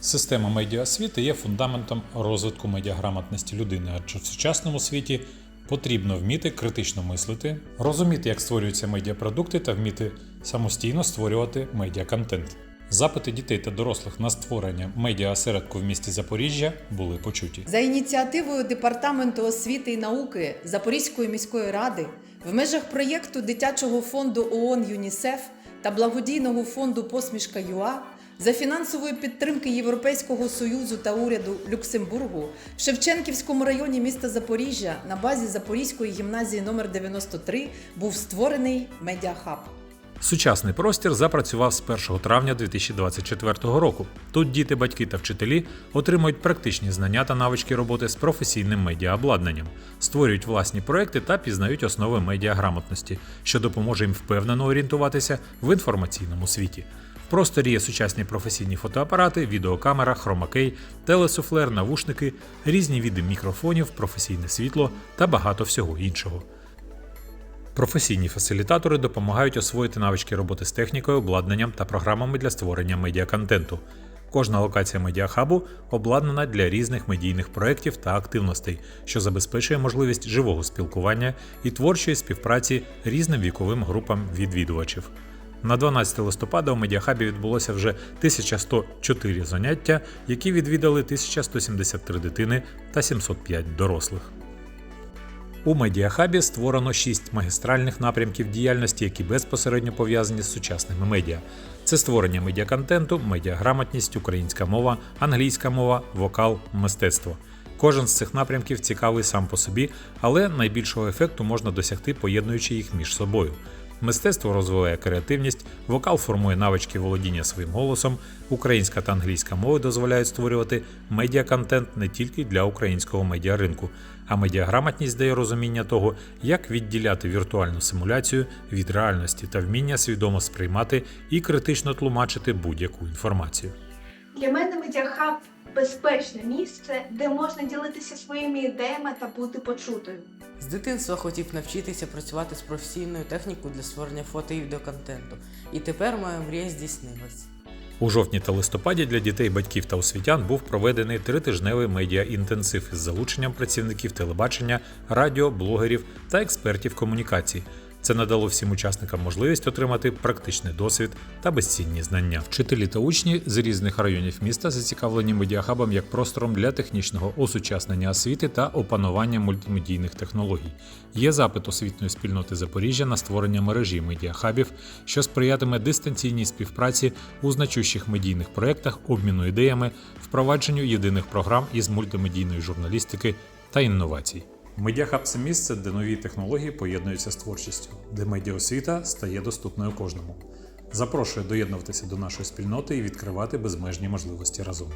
Система медіаосвіти є фундаментом розвитку медіаграмотності людини, адже в сучасному світі потрібно вміти критично мислити, розуміти, як створюються медіапродукти та вміти самостійно створювати медіаконтент. Запити дітей та дорослих на створення медіаосередку в місті Запоріжжя були почуті. За ініціативою Департаменту освіти і науки Запорізької міської ради в межах проєкту дитячого фонду ООН ЮНІСЕФ та благодійного фонду Посмішка ЮА за фінансової підтримки Європейського союзу та уряду Люксембургу в Шевченківському районі міста Запоріжжя на базі Запорізької гімназії номер 93 був створений медіахаб. Сучасний простір запрацював з 1 травня 2024 року. Тут діти, батьки та вчителі отримують практичні знання та навички роботи з професійним медіаобладнанням, створюють власні проекти та пізнають основи медіаграмотності, що допоможе їм впевнено орієнтуватися в інформаційному світі. В просторі є сучасні професійні фотоапарати, відеокамера, хромакей, телесуфлер, навушники, різні види мікрофонів, професійне світло та багато всього іншого. Професійні фасилітатори допомагають освоїти навички роботи з технікою, обладнанням та програмами для створення медіаконтенту. Кожна локація медіахабу обладнана для різних медійних проєктів та активностей, що забезпечує можливість живого спілкування і творчої співпраці різним віковим групам відвідувачів. На 12 листопада у медіахабі відбулося вже 1104 заняття, які відвідали 1173 дитини та 705 дорослих. У медіахабі створено шість магістральних напрямків діяльності, які безпосередньо пов'язані з сучасними медіа. Це створення медіаконтенту, медіаграмотність, українська мова, англійська мова, вокал, мистецтво. Кожен з цих напрямків цікавий сам по собі, але найбільшого ефекту можна досягти, поєднуючи їх між собою. Мистецтво розвиває креативність, вокал формує навички володіння своїм голосом, українська та англійська мови дозволяють створювати медіаконтент не тільки для українського медіаринку, а медіаграмотність дає розуміння того, як відділяти віртуальну симуляцію від реальності та вміння свідомо сприймати і критично тлумачити будь-яку інформацію. Для мене медіахаб безпечне місце, де можна ділитися своїми ідеями та бути почутою. З дитинства хотів навчитися працювати з професійною технікою для створення фото і відеоконтенту. І тепер моя мрія здійснилась. У жовтні та листопаді для дітей, батьків та освітян був проведений тритижневий медіа-інтенсив із залученням працівників телебачення, радіо, блогерів та експертів комунікацій. Це надало всім учасникам можливість отримати практичний досвід та безцінні знання. Вчителі та учні з різних районів міста зацікавлені медіахабом як простором для технічного осучаснення освіти та опанування мультимедійних технологій. Є запит освітньої спільноти Запоріжжя на створення мережі медіахабів, що сприятиме дистанційній співпраці у значущих медійних проєктах, обміну ідеями, впровадженню єдиних програм із мультимедійної журналістики та інновацій. Медіахаб це місце, де нові технології поєднуються з творчістю, де медіаосвіта стає доступною кожному. Запрошую доєднуватися до нашої спільноти і відкривати безмежні можливості разом.